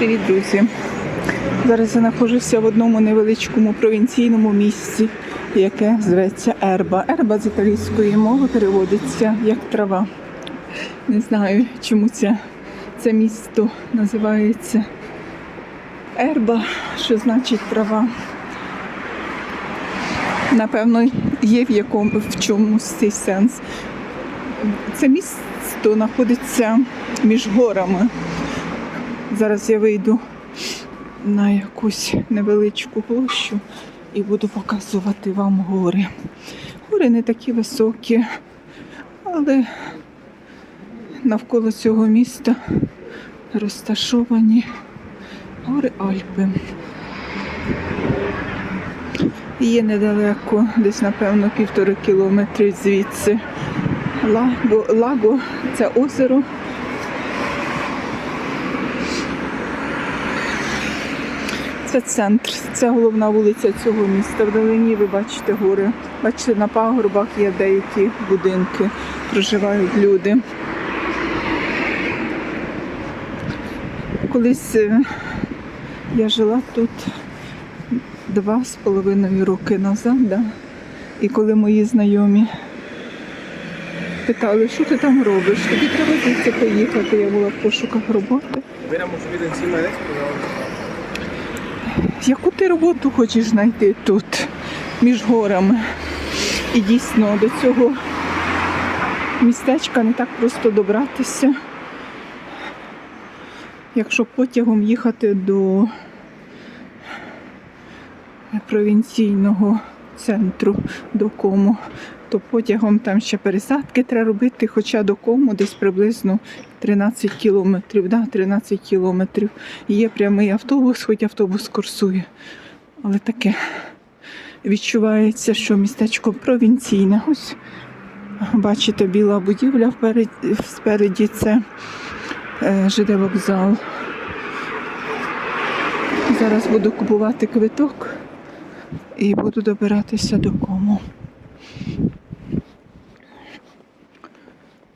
Привіт, друзі! Зараз я знаходжуся в одному невеличкому провінційному місці, яке зветься Ерба. Ерба з італійської мови переводиться як трава. Не знаю, чому це, це місто називається Ерба, що значить трава. Напевно, є в якому в чомусь цей сенс. Це місто знаходиться між горами. Зараз я вийду на якусь невеличку площу і буду показувати вам гори. Гори не такі високі, але навколо цього міста розташовані гори Альпи. Є недалеко, десь, напевно, півтори кілометри звідси. Лаго, Лаго це озеро. Це центр, це головна вулиця цього міста. Вдалині ви бачите гори. Бачите, на пагорбах є деякі будинки, проживають люди. Колись е, я жила тут два з половиною роки назад, да? і коли мої знайомі питали, що ти там робиш, тобі треба звідси поїхати. Я була в пошуках роботи. Subido encima de esto, pero Яку ти роботу хочеш знайти тут, між горами? І дійсно до цього містечка не так просто добратися. Якщо потягом їхати до провінційного центру до кому, то потягом там ще пересадки треба робити, хоча до кому десь приблизно 13 кілометрів, да, 13 кілометрів. Є прямий автобус, хоч автобус курсує. Але таке відчувається, що містечко провінційне. Ось бачите, біла будівля спереді це е, ЖД вокзал. Зараз буду купувати квиток і буду добиратися до кому.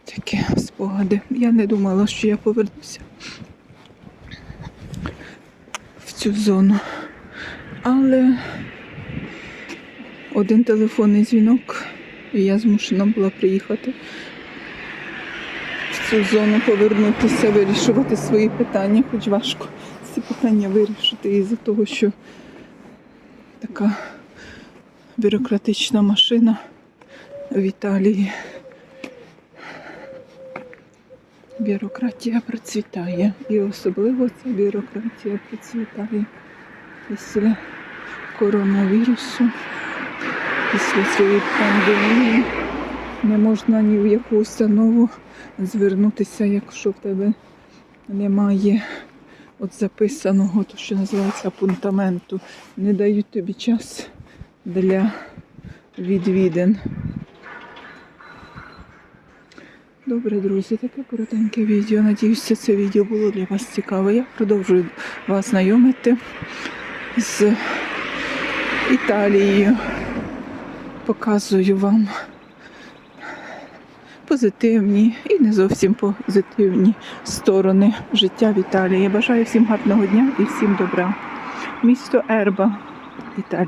Такі спогади. Я не думала, що я повернуся в цю зону. Але один телефонний дзвінок, і я змушена була приїхати в цю зону, повернутися, вирішувати свої питання, хоч важко ці питання вирішити із-за того, що така бюрократична машина в Італії. Бюрократія процвітає. І особливо ця бюрократія процвітає після коронавірусу, після цієї пандемії. Не можна ні в яку установу звернутися, якщо в тебе немає от записаного, то що називається апунтаменту. Не дають тобі час для відвідин. Добре, друзі, таке коротеньке відео. Надіюся, це відео було для вас цікаве. Я продовжую вас знайомити з Італією. Показую вам позитивні і не зовсім позитивні сторони життя в Італії. Я бажаю всім гарного дня і всім добра. Місто Ерба, Італія.